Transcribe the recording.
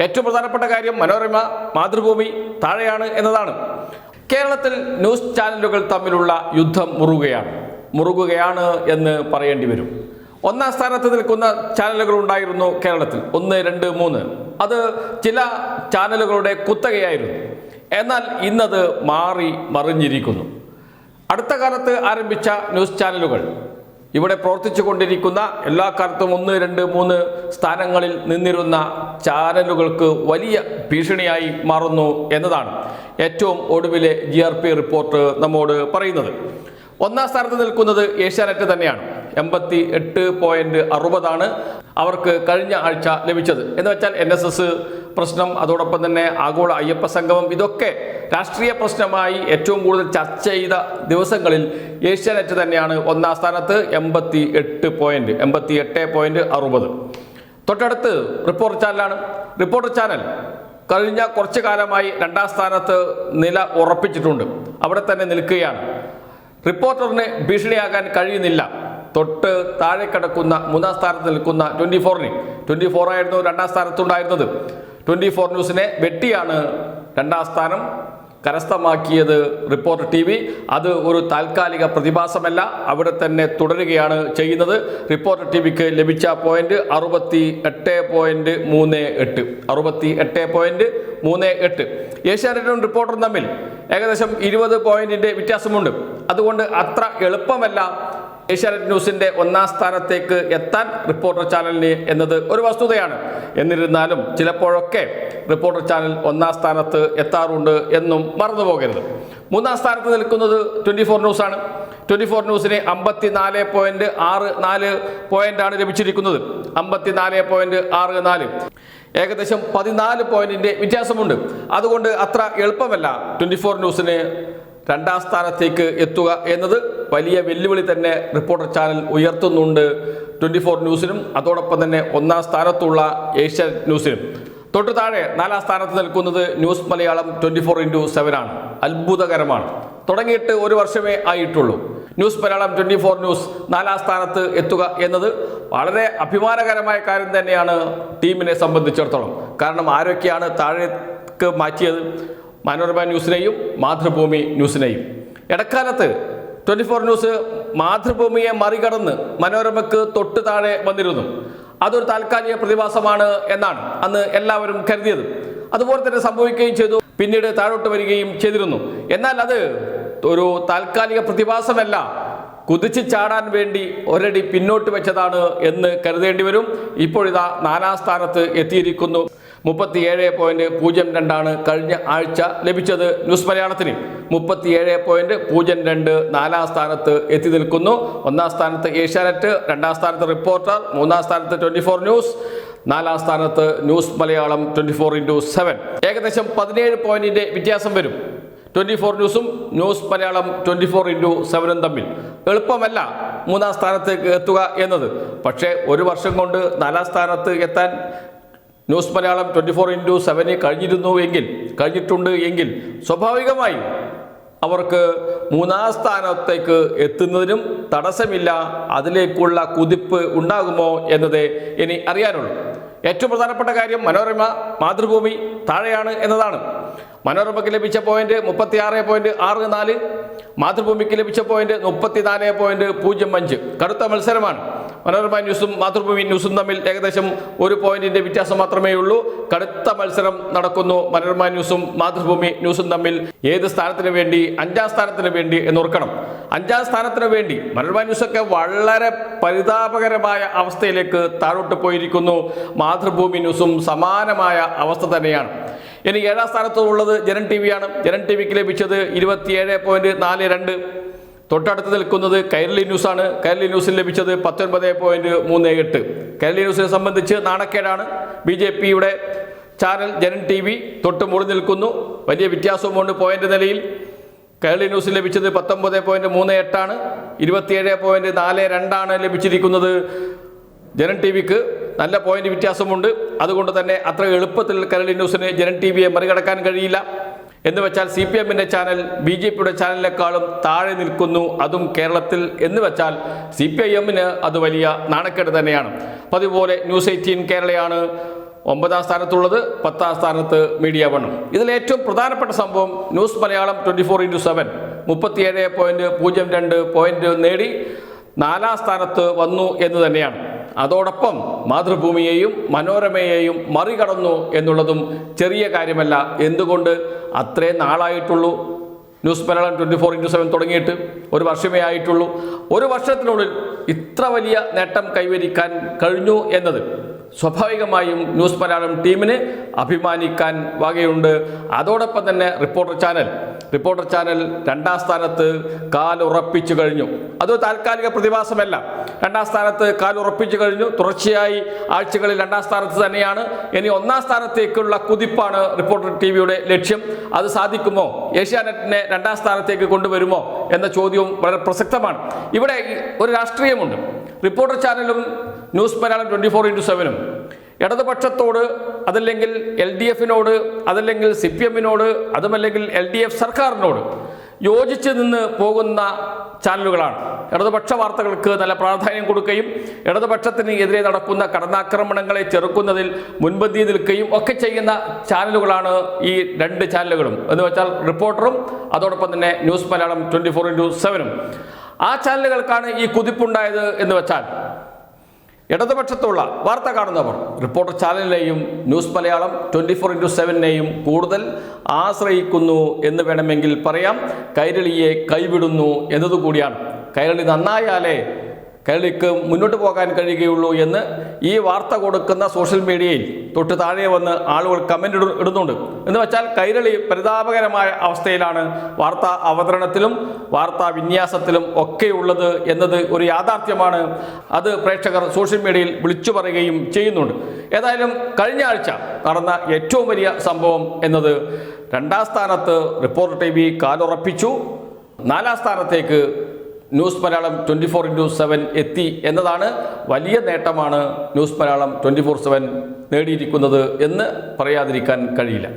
ഏറ്റവും പ്രധാനപ്പെട്ട കാര്യം മനോരമ മാതൃഭൂമി താഴെയാണ് എന്നതാണ്. കേരളത്തിൽ ന്യൂസ് ചാനലുകൾ തമ്മിലുള്ള യുദ്ധം മുറുകയാണ്. മുറുകുകയാണ് എന്ന് പറയേണ്ടി വരും. ഒന്നാം സ്ഥാനത്ത് നിൽക്കുന്ന ചാനലുകൾ ഉണ്ടായിരുന്നു കേരളത്തിൽ. ഒന്ന് രണ്ട് മൂന്ന്. അത് ചില ചാനലുകളുടെ കുത്തകയായിരുന്നു. എന്നാൽ ഇന്നത് മാറി മറിഞ്ഞിരിക്കുന്നു. അടുത്ത കാലത്ത് ആരംഭിച്ച ന്യൂസ് ചാനലുകൾ ഇവിടെ പ്രവർത്തിച്ചു കൊണ്ടിരിക്കുന്ന എല്ലാ കാലത്തും ഒന്ന് രണ്ട് മൂന്ന് സ്ഥാനങ്ങളിൽ നിന്നിരുന്ന ചാനലുകൾക്ക് വലിയ ഭീഷണിയായി മാറുന്നു എന്നതാണ് ഏറ്റവും ഒടുവിലെ ജി റിപ്പോർട്ട് നമ്മോട് പറയുന്നത്. ഒന്നാം സ്ഥാനത്ത് നിൽക്കുന്നത് ഏഷ്യാനെറ്റ് തന്നെയാണ്. എൺപത്തി എട്ട് പോയിന്റ് അറുപതാണ് അവർക്ക് കഴിഞ്ഞ ആഴ്ച ലഭിച്ചത്. എന്ന് വെച്ചാൽ എൻ എസ് എസ് പ്രശ്നം അതോടൊപ്പം തന്നെ ആഗോള അയ്യപ്പ സംഗമം ഇതൊക്കെ രാഷ്ട്രീയ പ്രശ്നമായി ഏറ്റവും കൂടുതൽ ചർച്ച ചെയ്ത ദിവസങ്ങളിൽ ഏഷ്യാനെറ്റ് തന്നെയാണ് ഒന്നാം സ്ഥാനത്ത് എൺപത്തി എട്ട് പോയിന്റ് എൺപത്തി എട്ട് പോയിന്റ് അറുപത്. തൊട്ടടുത്ത് റിപ്പോർട്ടർ ചാനലാണ്. റിപ്പോർട്ടർ ചാനൽ കഴിഞ്ഞ കുറച്ചു കാലമായി രണ്ടാം സ്ഥാനത്ത് നില ഉറപ്പിച്ചിട്ടുണ്ട്. അവിടെ തന്നെ നിൽക്കുകയാണ്. റിപ്പോർട്ടറിന് ഭീഷണിയാകാൻ കഴിയുന്നില്ല. തൊട്ട് താഴെ കിടക്കുന്ന മൂന്നാം സ്ഥാനത്ത് നിൽക്കുന്ന ട്വന്റി ഫോറിന്. ട്വന്റി ഫോർ ആയിരുന്നു രണ്ടാം സ്ഥാനത്തുണ്ടായിരുന്നത്. ട്വന്റി ഫോർ ന്യൂസിനെ വെട്ടിയാണ് രണ്ടാം സ്ഥാനം കരസ്ഥമാക്കിയത് റിപ്പോർട്ടർ ടി വി. അത് ഒരു താൽക്കാലിക പ്രതിഭാസമല്ല. അവിടെ തന്നെ തുടരുകയാണ് ചെയ്യുന്നത്. റിപ്പോർട്ടർ ടി വിക്ക് ലഭിച്ച പോയിന്റ് അറുപത്തി എട്ട് പോയിന്റ് മൂന്ന് എട്ട്. അറുപത്തി എട്ട് പോയിന്റ് മൂന്ന് എട്ട്. ഏഷ്യാനെറ്റും റിപ്പോർട്ടറും തമ്മിൽ ഏകദേശം ഇരുപത് പോയിന്റിന്റെ വ്യത്യാസമുണ്ട്. അതുകൊണ്ട് അത്ര എളുപ്പമല്ല ഏഷ്യാനെറ്റ് ന്യൂസിന്റെ ഒന്നാം സ്ഥാനത്തേക്ക് എത്താൻ റിപ്പോർട്ടർ ചാനലിന് എന്നത് ഒരു വസ്തുതയാണ്. എന്നിരുന്നാലും ചിലപ്പോഴൊക്കെ റിപ്പോർട്ടർ ചാനൽ ഒന്നാം സ്ഥാനത്ത് എത്താറുണ്ട് എന്നും മറന്നുപോകരുത്. മൂന്നാം സ്ഥാനത്ത് നിൽക്കുന്നത് ട്വന്റി ഫോർ ന്യൂസാണ്. ട്വന്റി ഫോർ ന്യൂസിന് അമ്പത്തി നാല് പോയിന്റ് ആറ് നാല് പോയിന്റാണ് ലഭിച്ചിരിക്കുന്നത്. അമ്പത്തി നാല് പോയിന്റ് ആറ് നാല്. ഏകദേശം പതിനാല് പോയിന്റിന്റെ വ്യത്യാസമുണ്ട്. അതുകൊണ്ട് അത്ര എളുപ്പമല്ല ട്വന്റി ഫോർ ന്യൂസിന് രണ്ടാം സ്ഥാനത്തേക്ക് എത്തുക എന്നത്. വലിയ വെല്ലുവിളി തന്നെ റിപ്പോർട്ടർ ചാനൽ ഉയർത്തുന്നുണ്ട് ട്വന്റി ഫോർ ന്യൂസിനും. അതോടൊപ്പം തന്നെ ഒന്നാം സ്ഥാനത്തുള്ള ഏഷ്യ ന്യൂസിനും. തൊട്ടു താഴെ നാലാം സ്ഥാനത്ത് നിൽക്കുന്നത് news Malayalam twenty four into seven ആണ്. അത്ഭുതകരമാണ്. തുടങ്ങിയിട്ട് ഒരു വർഷമേ ആയിട്ടുള്ളൂ. News Malayalam twenty four news നാലാം സ്ഥാനത്ത് എത്തുക എന്നത് വളരെ അഭിമാനകരമായ കാര്യം തന്നെയാണ് ടീമിനെ സംബന്ധിച്ചിടത്തോളം. കാരണം ആരൊക്കെയാണ് താഴേക്ക് മാറ്റിയത്? മനോരമ ന്യൂസിനെയും മാതൃഭൂമി ന്യൂസിനെയും. ഇടക്കാലത്ത് ട്വന്റി ഫോർ ന്യൂസ് മാതൃഭൂമിയെ മറികടന്ന് മനോരമയ്ക്ക് തൊട്ട് താഴെ വന്നിരുന്നു. അതൊരു താൽക്കാലിക പ്രതിഭാസമാണ് എന്നാണ് അന്ന് എല്ലാവരും കരുതിയത്. അതുപോലെ തന്നെ സംഭവിക്കുകയും ചെയ്തു. പിന്നീട് താഴോട്ട് വരികയും ചെയ്തിരുന്നു. എന്നാൽ അത് ഒരു താൽക്കാലിക പ്രതിഭാസമല്ല. കുതിച്ചു ചാടാൻ വേണ്ടി ഒരടി പിന്നോട്ട് വെച്ചതാണ് എന്ന് കരുതേണ്ടി വരും. ഇപ്പോഴിതാ നാലാം സ്ഥാനത്ത് എത്തിയിരിക്കുന്നു. മുപ്പത്തിയേഴ് പോയിന്റ് പൂജ്യം രണ്ടാണ് കഴിഞ്ഞ ആഴ്ച ലഭിച്ചത്. ന്യൂസ് മലയാളത്തിന് മുപ്പത്തിയേഴ് പോയിന്റ് പൂജ്യം രണ്ട് നാലാം സ്ഥാനത്ത് എത്തി നിൽക്കുന്നു. ഒന്നാം സ്ഥാനത്ത് ഏഷ്യാനെറ്റ് രണ്ടാം സ്ഥാനത്ത് റിപ്പോർട്ടർ മൂന്നാം സ്ഥാനത്ത് ട്വന്റി ഫോർ ന്യൂസ് നാലാം സ്ഥാനത്ത് news Malayalam twenty four into seven. ഏകദേശം പതിനേഴ് പോയിന്റിന്റെ വ്യത്യാസം വരും. ട്വന്റി ഫോർ ന്യൂസും news Malayalam twenty four into സെവനും തമ്മിൽ. എളുപ്പമല്ല മൂന്നാം സ്ഥാനത്തേക്ക് എത്തുക എന്നത്. പക്ഷേ ഒരു വർഷം കൊണ്ട് നാലാം സ്ഥാനത്ത് എത്താൻ news Malayalam twenty four into seven കഴിഞ്ഞിരുന്നു എങ്കിൽ കഴിഞ്ഞിട്ടുണ്ട് എങ്കിൽ സ്വാഭാവികമായി അവർക്ക് മൂന്നാം സ്ഥാനത്തേക്ക് എത്തുന്നതിനും തടസ്സമില്ല അതിലേക്കുള്ള കുതിപ്പ് ഉണ്ടാകുമോ എന്നത് ഇനി അറിയാനുള്ളൂ. ഏറ്റവും പ്രധാനപ്പെട്ട കാര്യം മനോരമ മാതൃഭൂമി താഴെയാണ് എന്നതാണ്. മനോരമയ്ക്ക് ലഭിച്ച പോയിന്റ് മുപ്പത്തി ആറ് പോയിന്റ് ആറ് നാല് മാതൃഭൂമിക്ക് ലഭിച്ച പോയിന്റ് മുപ്പത്തിനാല് പോയിന്റ് പൂജ്യം അഞ്ച്. കടുത്ത മത്സരമാണ്. മനോരമ ന്യൂസും മാതൃഭൂമി ന്യൂസും തമ്മിൽ ഏകദേശം ഒരു പോയിന്റിന്റെ വ്യത്യാസം മാത്രമേ ഉള്ളൂ. കടുത്ത മത്സരം നടക്കുന്നു മനോരമ ന്യൂസും മാതൃഭൂമി ന്യൂസും തമ്മിൽ. ഏത് സ്ഥാനത്തിന് വേണ്ടി? അഞ്ചാം സ്ഥാനത്തിന് വേണ്ടി എന്ന് എന്നോർക്കണം. അഞ്ചാം സ്ഥാനത്തിന് വേണ്ടി മനോരമ ന്യൂസൊക്കെ വളരെ പരിതാപകരമായ അവസ്ഥയിലേക്ക് താഴോട്ട് പോയിരിക്കുന്നു. മാതൃഭൂമി ന്യൂസും സമാനമായ അവസ്ഥ തന്നെയാണ്. ഇനി ഏഴാം സ്ഥാനത്തുള്ളത് ജനൻ ടി വിയാണ്. ജനൻ ടി വിക്ക് ലഭിച്ചത് ഇരുപത്തിയേഴ് പോയിന്റ് നാല് രണ്ട് തൊട്ടടുത്ത് നിൽക്കുന്നത് കൈരളി ന്യൂസാണ്. കൈരളി ന്യൂസിൽ ലഭിച്ചത് പത്തൊൻപത് പോയിന്റ് മൂന്ന് എട്ട്. കൈരളി ന്യൂസിനെ സംബന്ധിച്ച് നാണക്കേടാണ്. ബി ജെ പിയുടെ ചാനൽ ജനൻ ടി വി തൊട്ട് മുകളിൽ നിൽക്കുന്നു. വലിയ വ്യത്യാസവുമുണ്ട് പോയിന്റ് നിലയിൽ. കൈരളി ന്യൂസിൽ ലഭിച്ചത് പത്തൊമ്പത് പോയിന്റ് മൂന്ന് എട്ടാണ്. ഇരുപത്തിയേഴ് പോയിന്റ് നാല് രണ്ടാണ് ലഭിച്ചിരിക്കുന്നത് ജനൻ ടി വിക്ക് നല്ല പോയിന്റ് വ്യത്യാസമുണ്ട്. അതുകൊണ്ട് തന്നെ അത്ര എളുപ്പത്തിൽ കരളി ന്യൂസിന് ജനൻ ടി വിയെ മറികടക്കാൻ കഴിയില്ല. എന്ന് വെച്ചാൽ സി പി എമ്മിന്റെ ചാനൽ ബി ജെ പിയുടെ ചാനലിനേക്കാളും താഴെ നിൽക്കുന്നു അതും കേരളത്തിൽ എന്ന് വെച്ചാൽ സി പി ഐ എമ്മിന് അത് വലിയ നാണക്കേട് തന്നെയാണ്. പതിപോലെ ന്യൂസ് എയ്റ്റീൻ കേരളയാണ് ഒമ്പതാം സ്ഥാനത്തുള്ളത് പത്താം സ്ഥാനത്ത് മീഡിയ വണ്ണും. ഇതിൽ ഏറ്റവും പ്രധാനപ്പെട്ട സംഭവം news Malayalam twenty four into seven. മുപ്പത്തിയേഴ് പോയിന്റ് പൂജ്യം രണ്ട് പോയിന്റ് നേടി നാലാം സ്ഥാനത്ത് വന്നു എന്ന് തന്നെയാണ്. അതോടൊപ്പം മാതൃഭൂമിയെയും മനോരമയെയും മറികടന്നു എന്നുള്ളതും ചെറിയ കാര്യമല്ല. എന്തുകൊണ്ട്? അത്രേ നാളായിട്ടുള്ളൂ. News Malayalam twenty four into seven തുടങ്ങിയിട്ട് ഒരു വർഷമേ ആയിട്ടുള്ളൂ. ഒരു വർഷത്തിനുള്ളിൽ ഇത്ര വലിയ നേട്ടം കൈവരിക്കാൻ കഴിഞ്ഞു എന്നത് സ്വാഭാവികമായും ന്യൂസ് മലയാളം ടീമിന് അഭിമാനിക്കാൻ വകയുണ്ട്. അതോടൊപ്പം തന്നെ റിപ്പോർട്ടർ ചാനൽ റിപ്പോർട്ടർ ചാനൽ രണ്ടാം സ്ഥാനത്ത് കാലുറപ്പിച്ചു കഴിഞ്ഞു. അത് താൽക്കാലിക പ്രതിഭാസമല്ല. രണ്ടാം സ്ഥാനത്ത് കാലുറപ്പിച്ചു കഴിഞ്ഞു. തുടർച്ചയായി ആഴ്ചകളിൽ രണ്ടാം സ്ഥാനത്ത് തന്നെയാണ്. ഇനി ഒന്നാം സ്ഥാനത്തേക്കുള്ള കുതിപ്പാണ് റിപ്പോർട്ടർ ടി വിയുടെ ലക്ഷ്യം. അത് സാധിക്കുമോ? ഏഷ്യാനെറ്റിനെ രണ്ടാം സ്ഥാനത്തേക്ക് കൊണ്ടുവരുമോ എന്ന ചോദ്യവും വളരെ പ്രസക്തമാണ്. ഇവിടെ ഒരു രാഷ്ട്രീയമുണ്ട്. റിപ്പോർട്ടർ ചാനലും news Malayalam twenty four into സെവനും. ഇടതുപക്ഷത്തോട് അതല്ലെങ്കിൽ എൽ ഡി എഫിനോട് അതല്ലെങ്കിൽ സി പി എമ്മിനോട് അതുമല്ലെങ്കിൽ എൽ ഡി എഫ് സർക്കാരിനോട് യോജിച്ച് നിന്ന് പോകുന്ന ചാനലുകളാണ്. ഇടതുപക്ഷ വാർത്തകൾക്ക് നല്ല പ്രാധാന്യം കൊടുക്കുകയും ഇടതുപക്ഷത്തിന് എതിരെ നടക്കുന്ന കടന്നാക്രമണങ്ങളെ ചെറുക്കുന്നതിൽ മുൻപന്തി നിൽക്കുകയും ഒക്കെ ചെയ്യുന്ന ചാനലുകളാണ് ഈ രണ്ട് ചാനലുകളും. എന്ന് വെച്ചാൽ റിപ്പോർട്ടറും അതോടൊപ്പം തന്നെ news Malayalam twenty four into സെവനും. ആ ചാനലുകൾക്കാണ് ഈ കുതിപ്പുണ്ടായത് എന്ന് വെച്ചാൽ ഇടതുപക്ഷത്തുള്ള വാർത്ത കാണുന്നവർ reporter ചാനലിനെയും news Malayalam twenty four into സെവനെയും കൂടുതൽ ആശ്രയിക്കുന്നു എന്ന് വേണമെങ്കിൽ പറയാം. കൈരളിയെ കൈവിടുന്നു എന്നതുകൂടിയാണ്. കൈരളി നന്നായാലേ കൈരളിക്ക് മുന്നോട്ട് പോകാൻ കഴിയുകയുള്ളൂ എന്ന് ഈ വാർത്ത കൊടുക്കുന്ന സോഷ്യൽ മീഡിയയിൽ തൊട്ട് താഴെ വന്ന് ആളുകൾ കമന്റ് ഇടുന്നുണ്ട്. എന്ന് വെച്ചാൽ കൈരളി പരിതാപകരമായ അവസ്ഥയിലാണ് വാർത്താ അവതരണത്തിലും വാർത്താ വിന്യാസത്തിലും ഒക്കെ ഉള്ളത് എന്നത് ഒരു യാഥാർത്ഥ്യമാണ്. അത് പ്രേക്ഷകർ സോഷ്യൽ മീഡിയയിൽ വിളിച്ചു പറയുകയും ചെയ്യുന്നുണ്ട്. ഏതായാലും കഴിഞ്ഞ ആഴ്ച നടന്ന ഏറ്റവും വലിയ സംഭവം എന്നത് രണ്ടാം സ്ഥാനത്ത് റിപ്പോർട്ടർ ടി വി കാലുറപ്പിച്ചു. നാലാം സ്ഥാനത്തേക്ക് news Malayalam twenty four into seven എത്തി എന്നതാണ് വലിയ നേട്ടമാണ് news Malayalam twenty four seven നേടിയിരിക്കുന്നത് എന്ന് പറയാതിരിക്കാൻ കഴിയില്ല.